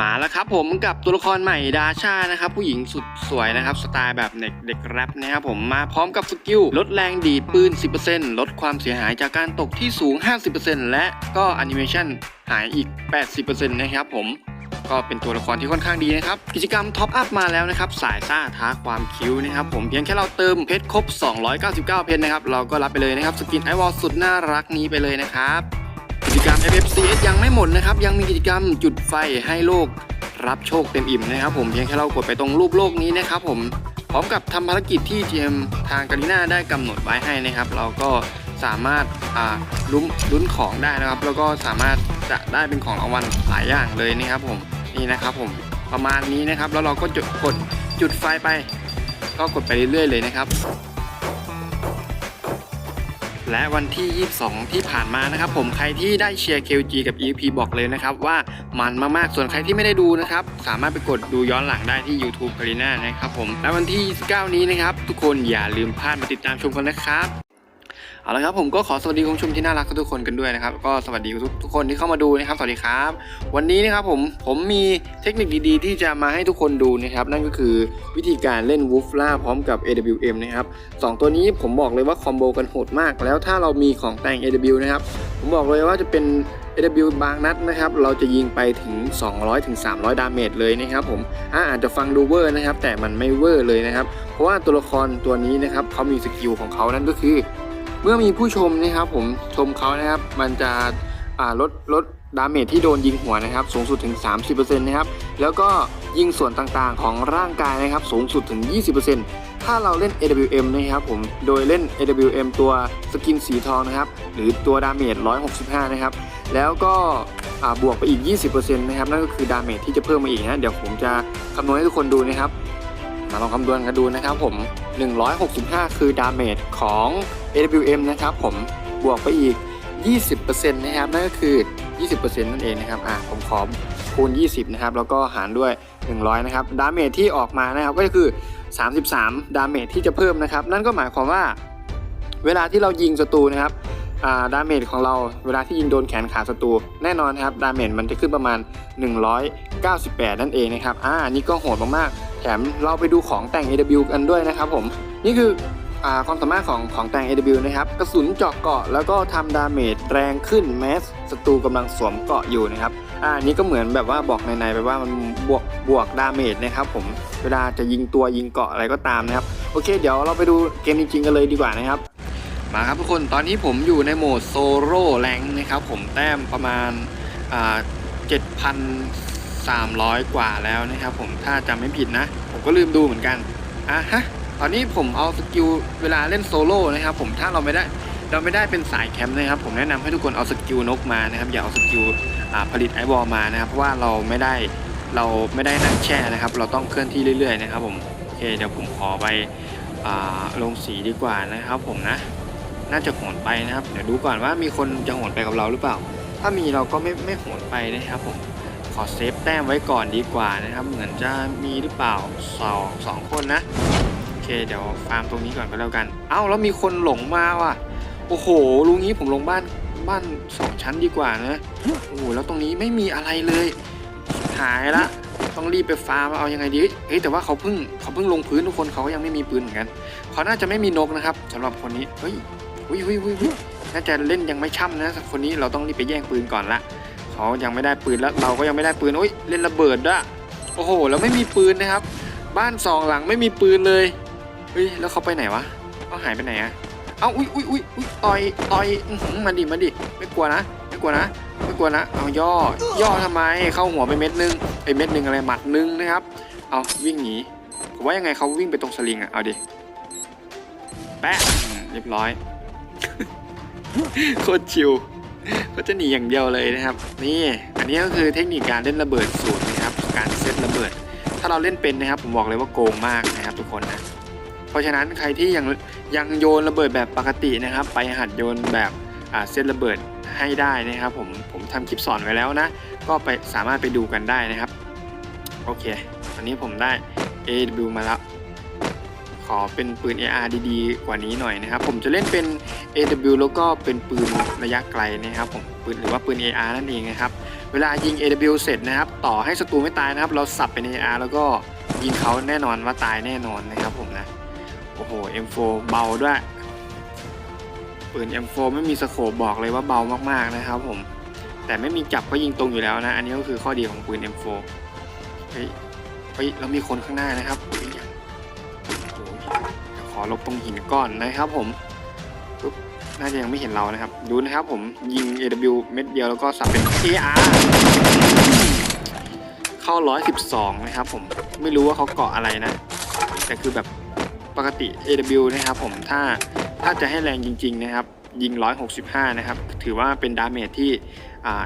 มาแล้วครับผมกับตัวละครใหม่ดาชานะครับผู้หญิงสุดสวยนะครับสไตล์แบบเด็กเด็กแรปนะครับผมมาพร้อมกับสกิลลดแรงดีดปืน 10%ลดความเสียหายจากการตกที่สูง 50%และก็แอนิเมชันหายอีก 80%นะครับผมก็เป็นตัวละครที่ค่อนข้างดีนะครับ กิจกรรมท็อปอัพมาแล้วนะครับ สายซ่าท้าความคิ้วนะครับผมเพียงแค่เราเติมเพชรครบ 299 เพชรนะครับ เราก็รับไปเลยนะครับ สกินไอวอลสุดน่ารักนี้ไปเลยนะครับ กิจกรรม FFCS ยังไม่หมดนะครับ ยังมีกิจกรรมจุดไฟให้โลกรับโชคเต็มอิ่มนะครับ ผมเพียงแค่เรากดไปตรงรูปโลกนี้นะครับ ผมพร้อมกับทำภารกิจที่ GM ทางกาลิน่าได้กำหนดไว้ให้นะครับ เราก็สามารถลุ้นลุ้นของได้นะครับ แล้วก็สามารถจะได้เป็นของรางวัลหลายอย่างเลยนะครับ ผมนี่นะครับผมประมาณนี้นะครับ แล้วเราก็จุดกดจุดไฟไป ก็กดไปเรื่อยๆเลยนะครับ และวันที่ 22 ที่ผ่านมานะครับผมใครที่ได้เชียร์ KG กับ EP บอกเลยนะครับว่ามันมากๆ ส่วนใครที่ไม่ได้ดูนะครับสามารถไปกดดูย้อนหลังได้ที่ YouTube กา r ีน่านะครับผมและวันที่ 29 นี้นะครับทุกคนอย่าลืมพลาดมาติดตามชมกันนะครับ เอาละครับผมก็ขอสวัสดีคุณผู้ชมที่น่ารักทุกคนกันด้วยนะครับก็สวัสดีทุกทุกคนที่เข้ามาดูนะครับสวัสดีครับ วันนี้นะครับผมผมมีเทคนิคดีๆ ที่จะมาให้ทุกคนดูนะครับนั่นก็คือวิธีการเล่นวูฟล่าพร้อมกับ AWM นะครับสองตัวนี้ผมบอกเลยว่าคอมโบกันโหดมาก แล้วถ้าเรามีของแต่ง AW นะครับผมบอกเลยว่าจะเป็น AW บางนัดนะครับเราจะยิงไปถึง 200ถึง300 ดาเมจเลยนะครับผมอาอาจจะฟังดูเวอร์นะครับแต่มันไม่เวอร์เลยนะครับเพราะว่าตัวละครตัวนี้นะครับเขามีสกิลของเขานั่นก็คือ เมื่อมีผู้ชมนะครับผมชมเขานะครับ มันจะลดลดดาเมจที่โดนยิงหัวนะครับ สูงสุดถึง 30%นะครับ แล้วก็ยิงส่วนต่างๆของร่างกายนะครับ สูงสุดถึง 20%ถ้าเราเล่น AWM นะครับผมโดยเล่น AWM ตัวสกินสีทองนะครับ หรือตัวดาเมจ 165 นะครับ แล้วก็บวกไปอีก 20%นะครับ นั่นก็คือดาเมจที่จะเพิ่มมาอีกนะเดี๋ยวผมจะคำนวณให้ทุกคนดูนะครับมาลองคำนวณกันดูนะครับผม 165 คือดาเมจของ AWM นะครับผมบวกไปอีก 20%นะครับนั่นก็คือ 20%นั่นเองนะครับอะผมขอคูณ 20 นะครับ แล้วก็หารด้วย 100 นะครับ ดาเมจที่ออกมานะครับก็คือ 33 ดาเมจที่จะเพิ่มนะครับ นั่นก็หมายความว่า เวลาที่เรายิงศัตรูนะครับดาเมจของเราเวลาที่ยิงโดนแขนขาศัตรูแน่นอนครับดาเมจมันจะขึ้นประมาณ 198 นั่นเองนะครับอ่านี่ก็โหดมากๆแถมเราไปดูของแต่ง AW กันด้วยนะครับผมนี่คือ ความสามารถของของแตง AW นะครับกระสุนเจาะเกาะแล้วก็ทำดาเมจแรงขึ้นแม้ศัตรูกำลังสวมเกาะอยู่นะครับอ่าอันนี้ก็เหมือนแบบว่าบอกในๆไปว่ามันบวกบวกดาเมจนะครับผมเวลาจะยิงตัวยิงเกาะอะไรก็ตามนะครับโอเค เดี๋ยวเราไปดูเกมจริงๆกันเลยดีกว่านะครับมาครับทุกคนตอนนี้ผมอยู่ในโหมดโซโล่แรงนะครับผมแต้มประมาณอ่า7,300กว่าแล้วนะครับผมถ้าจำไม่ผิดนะ ผมก็ลืมดูเหมือนกันอะฮะ อนนี้ผมเอาสกิลเวลาเล่นโซโล่นะครับ ผมถ้าเราไม่ได้เราไม่ได้เป็นสายแคมป์นะครับ ผมแนะนำให้ทุกคนเอาสกิลนกมานะครับ อย่าเอาสกิลผลิตไอวอลมานะครับ เพราะว่าเราไม่ได้เราไม่ได้นั่งแช่นะครับ เราต้องเคลื่อนที่เรื่อยๆนะครับ ผมโอเคเดี๋ยวผมขอไปอลงสีดีกว่านะครับ ผมนะ น่าจะโหนไปนะครับ เดี๋ยวดูก่อนว่ามีคนจะโหนไปกับเราหรือเปล่า ถ้ามีเราก็ไม่ไม่โหนไปนะครับ ผมขอเซฟแต้มไว้ก่อนดีกว่านะครับ เหมือนจะมีหรือเปล่าสองสองคนนะ เคเดี๋ยวฟาร์มตรงนี้ก่อนก็แล้วกัน เอ้าแล้วมีคนหลงมาว่ะ โอ้โหลุงนี้ผมลงบ้านบ้านสองชั้นดีกว่านะ โอ้โหแล้วตรงนี้ไม่มีอะไรเลยหายละ ต้องรีบไปฟาร์มเอายังไงดี เฮ้ยแต่ว่าเขาเพิ่งเขาเพิ่งลงพื้นทุกคนเขาก็ยังไม่มีปืนเหมือนกัน เขาน่าจะไม่มีนกนะครับสำหรับคนนี้ เฮ้ยอุ้ยอุ้ยน่าจะเล่นยังไม่ช่ำนะคนนี้เราต้องรีบไปแย่งปืนก่อนละ เขายังไม่ได้ปืนแล้วเราก็ยังไม่ได้ปืนอุ้ยเล่นระเบิดด้วยโอ้โหแล้วไม่มีปืนนะครับ บ้านสองหลังไม่มีปืนเลย เฮ้ยแล้วเขาไปไหนวะเขาหายไปไหนอะเอาอุ้ยอุ้ยอุ้ยอุ้ยต่อยต่อยมาดิมาดิไม่กลัวนะไม่กลัวนะไม่กลัวนะเอาย่อย่อทำไมเข้าหัวไปเม็ดนึงไอเม็ดนึงอะไรหมัดนึงนะครับเอาวิ่งหนีผมว่ายังไงเขาวิ่งไปตรงสลิงอะเอาดิแปะเรียบร้อยโคตรชิวก็จะหนีอย่างเดียวเลยนะครับ นี่อันนี้ก็คือเทคนิคการเล่นระเบิดสูตรนะครับ การเซตระเบิด ถ้าเราเล่นเป็นนะครับ ผมบอกเลยว่าโกงมากนะครับทุกคนนะ เพราะฉะนั้นใครที่ยังยังโยนระเบิดแบบปกตินะครับ ไปหัดโยนแบบเซตระเบิดให้ได้นะครับผมผมทำคลิปสอนไว้แล้วนะ ก็ไปสามารถไปดูกันได้นะครับ โอเคตอนนี้ผมได้ AW มาแล้ว ขอเป็นปืน AR ดีๆ กว่านี้หน่อยนะครับ ผมจะเล่นเป็น AW แล้วก็เป็นปืนระยะไกลนะครับผมปืนหรือว่าปืน AR นั่นเองนะครับ เวลายิง AW เสร็จนะครับ ต่อให้ศัตรูไม่ตายนะครับ เราสับเป็น AR แล้วก็ยิงเขาแน่นอนว่าตายแน่นอนนะครับผมนะ อ้โห M4 เบาด้วยปืน M4 ไม่มีสโคปบอกเลยว่าเบามากๆนะครับผม แต่ไม่มีจับก็ยิงตรงอยู่แล้วนะ อันนี้ก็คือข้อดีของปืน M4 เฮ้ยเฮ้ยเรามีคนข้างหน้านะครับขอลบตรงหินก่อนนะครับผมปุ๊บน่าจะยังไม่เห็นเรานะครับ ดูนะครับผมยิง AW เม็ดเดียวแล้วก็สับเป็น AR เข้า 112 นะครับผมไม่รู้ว่าเขาเกาะอะไรนะ แต่คือแบบ ปกติ AW นะครับผมถ้าถ้าจะให้แรงจริง ๆ นะครับ ยิง 165 นะครับ ถือว่าเป็นดาเมจที่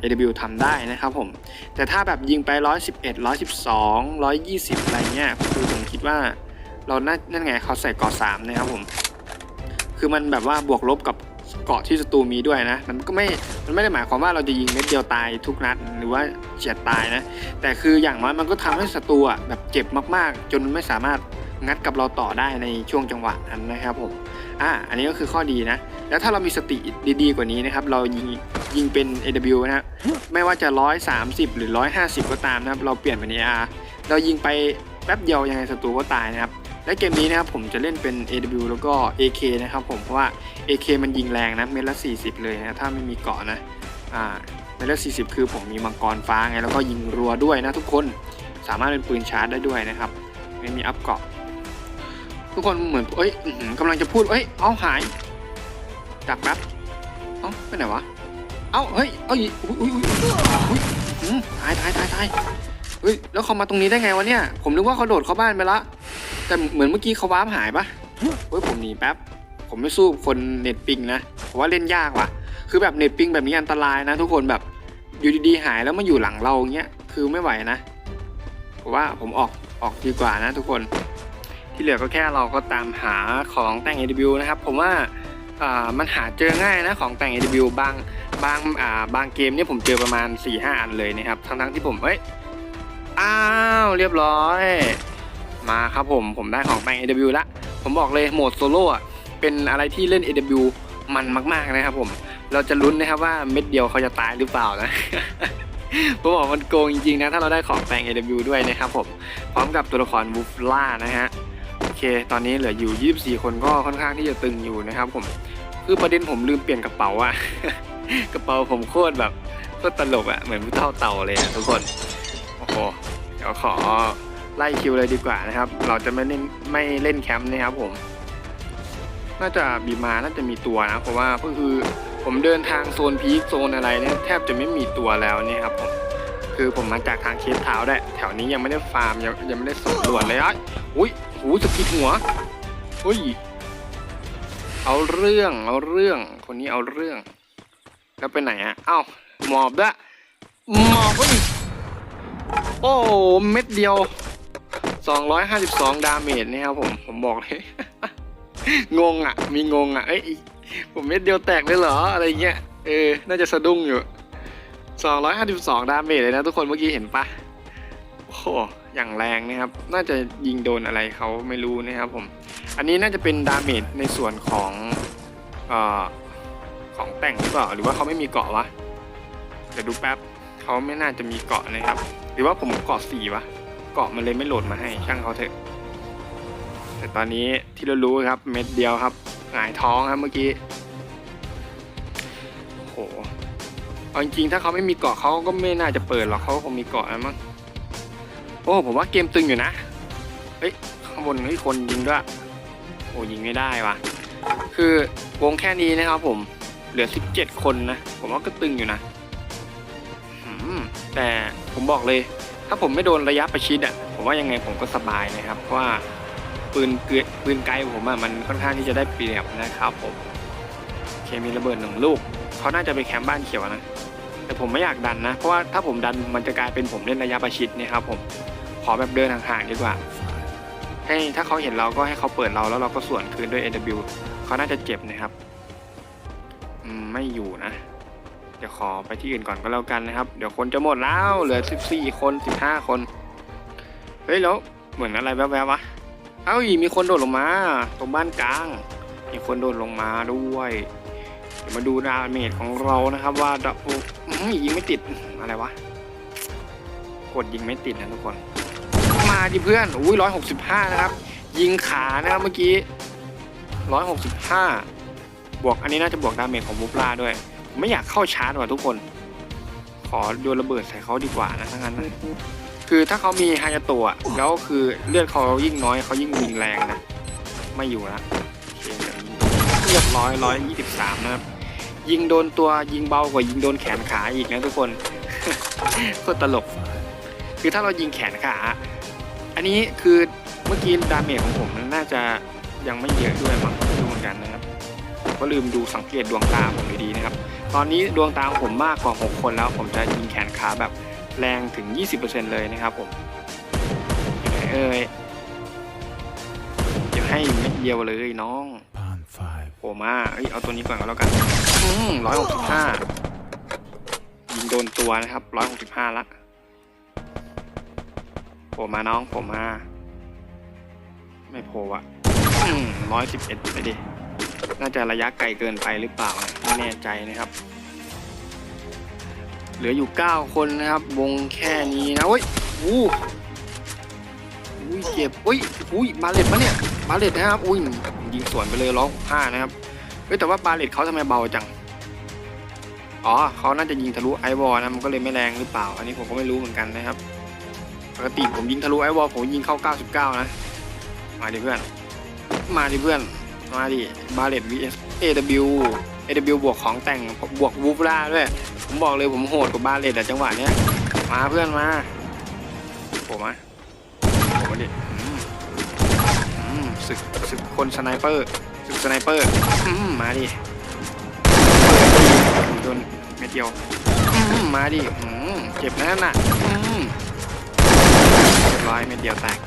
AW ทำได้นะครับผม แต่ถ้าแบบยิงไป 111 112 120 อะไรเงี้ยคือผมคิดว่าเราน่านั่นไงเขาใส่เกาะ3นะครับผม คือมันแบบว่าบวกลบกับเกาะที่ศัตรูมีด้วยนะ มันก็ไม่ มันไม่ได้หมายความว่าเราจะยิงเม็ดเดียวตายทุกนัดหรือว่าเฉียดตายนะ แต่คืออย่างน้อยมันก็ทำให้ศัตรูแบบเจ็บมากๆ จนไม่สามารถ งัดกับเราต่อได้ในช่วงจังหวะนั้นนะครับผมอ่าอันนี้ก็คือข้อดีนะ แล้วถ้าเรามีสติดีๆกว่านี้นะครับ เรายิงยิงเป็น AW นะฮะไม่ว่าจะ 130 หรือ 150 ก็ตามนะครับ เราเปลี่ยนเป็น AR เรายิงไปแป๊บเดียวยังไงศัตรูก็ตายนะครับ และเกมนี้นะครับผมจะเล่นเป็น AW แล้วก็ AK นะครับผมเพราะว่า AK มันยิงแรงนะเม็ดละ 40 เลยนะถ้าไม่มีเกาะนะอ่าเม็ดละ 40 คือผมมีมังกรฟ้าไงแล้วก็ยิงรัวด้วยนะทุกคนสามารถเป็นปืนชาร์จได้ด้วยนะครับ ไม่มีอัพเกาะ ทุกคนเหมือนเอ้ยกำลังจะพูดเอ้ยเอาหายดักแป๊บเอ้าไปไหนวะเอ้าเฮ้ยเอ้ยอุ้ยอุ้ยอุ้ยอุ้ยอื้อตายตายตายตายเฮ้ยแล้วเขามาตรงนี้ได้ไงวะเนี่ย ผมนึกว่าเขาโดดเข้าบ้านไปละแต่เหมือนเมื่อกี้เขาว้าร์ปหายปะเฮ้ยผมหนีแป๊บผมไม่สู้คนเน็ตปิงนะผมว่าเล่นยากว่ะ คือแบบเน็ตปิงแบบนี้อันตรายนะ ทุกคนแบบอยู่ดีๆหายแล้วมาอยู่หลังเราอย่างเงี้ยคือไม่ไหวนะผมว่าผมออกออกดีกว่านะทุกคน ที่เหลือก็แค่เราก็ตามหาของแต่ง AW นะครับ ผมว่ามันหาเจอง่ายนะของแต่ง AW บางบางาบางเกมเนี่ยผมเจอประมาณ 4-5 อันเลยนะครับ ทั้งๆที่ผมเอ้ยอ้าวเรียบร้อย มาครับผมผมได้ของแต่ง AW ละ ผมบอกเลยโหมดโซโล่อะเป็นอะไรที่เล่น AW มันมากๆนะครับผม เราจะลุ้นนะครับว่าเม็ดเดียวเขาจะตายหรือเปล่านะ ผมบอกมันโกงจริงๆนะ ถ้าเราได้ของแต่ง AW ด้วยนะครับผม พร้อมกับตัวละครวูฟล่านะฮะ เคตอนนี้เหลืออยู่ 24 คนก็ค่อนข้างที่จะตึงอยู่นะครับผมคือประเด็นผมลืมเปลี่ยนกระเป๋าอะกระเป๋าผมโคตรแบบโคตรตลกอะเหมือนผู้เท่าเต่าเลยอะทุกคนโอ้โหเดี๋ยวขอไล่คิวเลยดีกว่านะครับ เราจะไม่เล่นไม่เล่นแคมป์นะครับผม น่าจะบีมาน่าจะมีตัวนะเพราะว่าก็คือผมเดินทางโซนพีคโซนอะไรเนี่ยแทบจะไม่มีตัวแล้วนี่ครับผมคือผมมาจากทางเคสเท้าได้แถวนี้ยังไม่ได้ฟาร์มยังยังไม่ได้สำรวจเลยอะอุ้ย หูสกิดหัวอุ้ย เอาเรื่อง เอาเรื่อง คนนี้เอาเรื่อง แล้วไปไหนอะ เอ้า หมอบด้วยหมอบเฮ้ยโอ้ เม็ดเดียว 252 ดาเมจนี่ครับผม ผมบอกเลย งงอะ มีงงอะ เอ้ย ผมเม็ดเดียวแตกเลยเหรอ อะไรเงี้ย เออ น่าจะสะดุ้งอยู่ 252 ดาเมจเลยนะทุกคนเมื่อกี้เห็นปะโอ้ อย่างแรงนะครับ น่าจะยิงโดนอะไรเขาไม่รู้นะครับผม อันนี้น่าจะเป็นดาเมจในส่วนของอของแต่งหรือเปล่า หรือว่าเขาไม่มีเกาะวะ เดี๋ยวดูแป๊บเขาไม่น่าจะมีเกาะนะครับ หรือว่าผมเกาะสี่วะ เกาะมันเลยไม่โหลดมาให้ช่างเขาเถอะ แต่ตอนนี้ที่เรารู้ครับเม็ดเดียวครับหงายท้องครับเมื่อกี้โหเอาจริงๆถ้าเขาไม่มีเกาะเขาก็ไม่น่าจะเปิดหรอกเขาคงมีเกาะแล้วมั้ง โอ้ผมว่าเกมตึงอยู่นะ เฮ้ยข้างบนเฮ้ยคนยิงด้วย โอ้ยิงไม่ได้ว่ะ คือวงแค่นี้นะครับผม เหลือ 17 คนนะ ผมว่าก็ตึงอยู่นะ แต่ผมบอกเลย ถ้าผมไม่โดนระยะประชิดอะ ผมว่ายังไงผมก็สบายนะครับ เพราะว่าปืนเกลือปืนไกลผมอะมันค่อนข้างที่จะได้เปรียบนะครับผมเคมีระเบิดหนึ่งลูกเขาน่าจะไปแคมป์บ้านเขียวนะแต่ผมไม่อยากดันนะ เพราะว่าถ้าผมดันมันจะกลายเป็นผมเล่นระยะประชิดนะครับผม ขอแบบเดินห่างๆดีกว่า ให้ถ้าเขาเห็นเราก็ให้เขาเปิดเราแล้วเราก็สวนคืนด้วย AW เขาน่าจะเจ็บนะครับอืมไม่อยู่นะเดี๋ยวขอไปที่อื่นก่อนก็แล้วกันนะครับ เดี๋ยวคนจะหมดแล้วเหลือ 14 คน 15 คน เฮ้ยแล้วเหมือนอะไรแวบๆวะ เอ้าอีมีคนโดดลงมา ตรงบ้านกลาง มีคนโดดลงมาด้วย เดี๋ยวมาดูดาเมจของเรานะครับว่าดาโอ้อื้อหือยิงไม่ติดอะไรวะ กดยิงไม่ติดนะทุกคน มาดิเพื่อนอุ้ยร้อยหกสิบห้านะครับ ยิงขานะครับเมื่อกี้ร้อยหกสิบห้าบวกอันนี้น่าจะบวกดาเมจของมูฟลาด้วย ไม่อยากเข้าชาร์จว่ะทุกคน ขอโยนระเบิดใส่เขาดีกว่านะทั้างนั้นนะคือถ้าเขามีฮายาโตะแล้วคือเลือดเขายิ่งน้อยเขายิ่งยิงแรงนะ ไม่อยู่ละเคเดี๋ยวยิงเรียบร้อยร้อยยี่สิบสามนะครับยิงโดนตัวยิงเบากว่ายิงโดนแขนขาอีกนะทุกคนโคตรตลก คือถ้าเรายิงแขนขา อันนี้คือเมื่อกี้ดาเมจของผมมันน่าจะยังไม่เยอะด้วยมั้งไม่รู้เหมือนกันนะครับผมก็ลืมดูสังเกตดวงตาผมดีๆนะครับ ตอนนี้ดวงตาของผมมากกว่า 6 คนแล้ว ผมจะยิงแขนขาแบบแรงถึง 20%เลยนะครับผมอยู่ไหนเอ้ยเดี๋ยวให้เม็ดเดียวเลยน้องโผล่มาเอ้ยเอาตัวนี้ก่อนก็แล้วกันอืมร้อยหกสิบห้ายิงโดนตัวนะครับร้อยหกสิบห้าละ โผล่มาน้องโผล่มา ไม่โผล่อะร้อยสิบเอ็ดไปดิ น่าจะระยะไกลเกินไปหรือเปล่า ไม่แน่ใจนะครับ เหลืออยู่เก้าคนนะครับ วงแค่นี้นะเว้ยอู้อุ้ยเจ็บอุ้ยอุ้ยบาเลตปะเนี่ยบาเลตนะครับ อุ้ยยิงสวนไปเลยร้องห้านะครับเฮ้ยแต่ว่าบาเลตเขาทำไมเบาจังอ๋อเขาน่าจะยิงทะลุไอวอลนะมันก็เลยไม่แรงหรือเปล่า อันนี้ผมก็ไม่รู้เหมือนกันนะครับ ปกติผมยิงทะลุไอวอลผมยิงเข้า 99 นะ มาดิเพื่อน มาดิเพื่อน มาดิบาเลต vs AW AW บวกของแต่งบวกวูฟล่าด้วย ผมบอกเลยผมโหดกว่าบาเลตอะจังหวะเนี้ย มาเพื่อนมาผมมาผมมาดิอืมสึกศึกคนสไนเปอร์ศึกสไนเปอร์มาดิโดนเม็ดเดียวมาดิเจ็บนะนั่นน่ะ บร้อยเม็ดเดียวแตก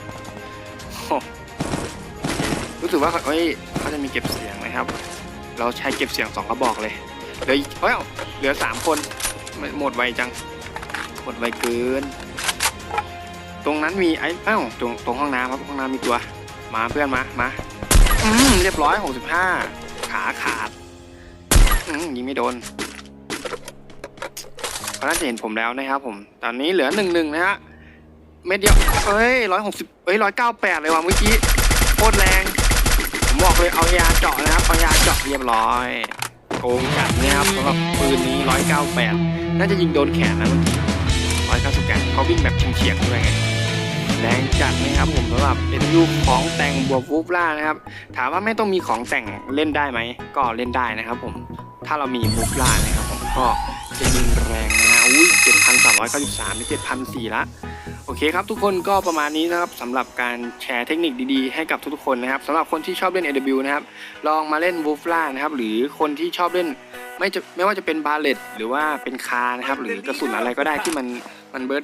โอ้รู้สึกว่าเขาเอ้ยเขาจะมีเก็บเสียงนะครับ เราใช้เก็บเสียงสองกระบอกเลยเหลือเฮ้ยเหลือสามคนหมดไวจังหมดไวเกิน ตรงนั้นมีไอ้เอ้าตรงตรงห้องน้ำครับห้องน้ำมีตัวมาเพื่อนมามาอืมเรียบร้อยหกสิบห้าขาขาดอืมยิงไม่โดนเขาน่าจะเห็นผมแล้วนะครับผม ตอนนี้เหลือหนึ่งหนึ่งนะฮะ เม็ดเดียวเอ้ยร้อยหกสิบเอ้ยร้อยเก้าแปดเลยว่ะเมื่อกี้โคตรแรง ผมบอกเลยเอายาเจาะนะครับเอายาเจาะเรียบร้อยโกงจัดนะครับสำหรับปืนนี้ร้อยเก้าแปดน่าจะยิงโดนแขนนะเมื่อกี้ร้อยเก้าสิบแปดเขาวิ่งแบบเฉียงๆด้วยไงแรงจัดนะครับผมสำหรับเอ็นยูของแต่งบวกวูฟล่านะครับ ถามว่าไม่ต้องมีของแต่งเล่นได้ไหม ก็เล่นได้นะครับผม ถ้าเรามีวูฟล่านะครับผมก็จะยิงแรงนะฮะอุ้ยเจ็ดพันสามร้อยเก้าสิบสามเจ็ดพันสี่ละ โอเคครับทุกคนก็ประมาณนี้นะครับสำหรับการแชร์เทคนิคดีๆให้กับทุกๆคนนะครับสำหรับคนที่ชอบเล่น AW นะครับลองมาเล่นวูฟล่านะครับหรือคนที่ชอบเล่นไม่จะไม่ว่าจะเป็นบาเลตหรือว่าเป็นคานะครับหรือกระสุนอะไรก็ได้ที่มันมันเบิร์ด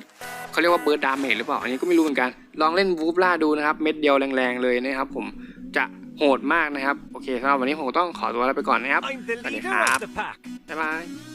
เขาเรียกว่าเบิร์ดดาเมจหรือเปล่าอันนี้ก็ไม่รู้เหมือนกัน ลองเล่นวูฟล่าดูนะครับเม็ดเดียวแรงๆเลยนะครับผมจะโหดมากนะครับ โอเคสำหรับวันนี้ผมต้องขอตัวลาไปก่อนนะครับ I'm the Bloody leader crap. of the pack. บ๊ายบาย